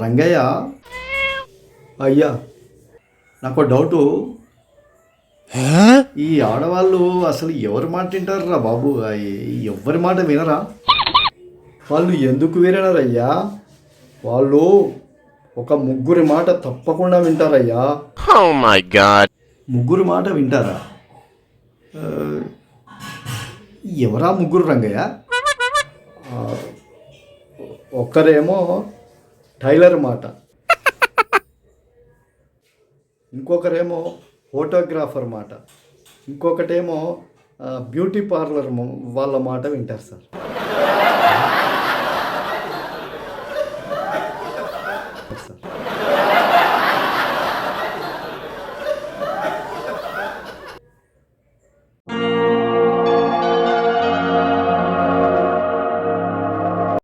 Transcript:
రంగయ్య? అయ్యా నాకు డౌటు. ఈ ఆడవాళ్ళు అసలు ఎవరి మాట వింటారా బాబు? ఎవరి మాట వినరా? వాళ్ళు ఎందుకు వినరయ్యా? వాళ్ళు ఒక ముగ్గురి మాట తప్పకుండా వింటారయ్యా. Oh my god. ముగ్గురు మాట వింటారా? ఎవరా ముగ్గురు రంగయ్య? ఒక్కరేమో టైలర్ మాట. ఇంకొకరేమో ఫోటోగ్రాఫర్ మాట. ఇంకొకటేమో బ్యూటీ పార్లర్ వాళ్ళ మాట వింటారు సార్.